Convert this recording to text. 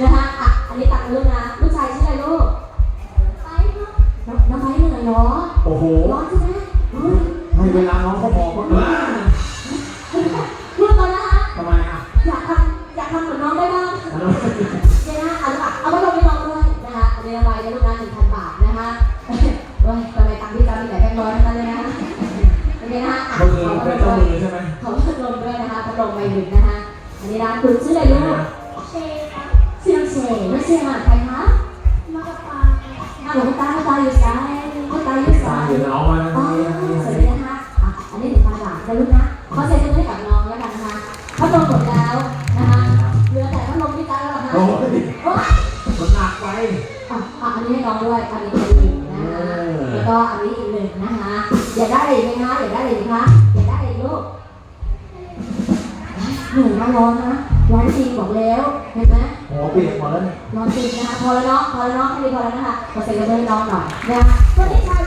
นะคะอะอันนี้ตักลูกนะลูกชายชื่ออะไรลูกไปเนาะน้องไปเหนื่อยเนาะโอ้โห ร้อนใช่ไหมอุ๊ยให้เวลาน้องเขพอก็เออพูดตอนะคะทำไมอะอยากทำอยากทำเหมือนน้องได้บ้างเด้องเนี่ยนะเอาะเอาไว้ลงไปลองด้วยนะคะเอาเรียนไว้ในลนะหนึ่พันบาทนะคะเฮ้ยทำไมตังค์ที่จำมีแต่แบงด้อยทั้งเนเลยนะโอเคนะคะอะเมด้ามืใช่ไหมขอเพื่อมด้วยนะคะพัดลมไปหนึ่งนะคะอันนี้ร้าคุณชื่ออะไรลูก ชื่อน้องเชยน้องเชยมากับใครคะมากระปามากับคุณตาคุณตาอยู่ซ้ายคุณตาอยู่ตาซ้ายอยู่น้องมาอ๋อนี่สวัสดีนะคะอะอันนี้ถึงตาหลานนะลูกนะขอเซ็นให้กับน้องแล้วกันนะคะพัดลมหมดแล้วนะคะเหลือแต่พัดลมที่ตาแล้วเหรอคะโอ้ยโอ๊ยมันหนักไปอะอะอันนี้ให้น้องด้วยอันนี้เป็นหนึ่งนะคะแล้วก็อันนี้อีกหนึ่งนะคะอยากได้อะไรอีกไหมคะอยากได้อะไรอีกคะอยากได้อะไรอีกลูกหนูนะร้อนนะร้อนจริงบอกแล้วเห็นไหม หัวเปียกหมดแล้วเนี่ย นอนจริงนะคะพอแล้วเนาะพอแล้วเนาะแค่นี้พอแล้วนะคะขอเซ็นกระเบื้องน้องหน่อยนะคะวันนี้ชาย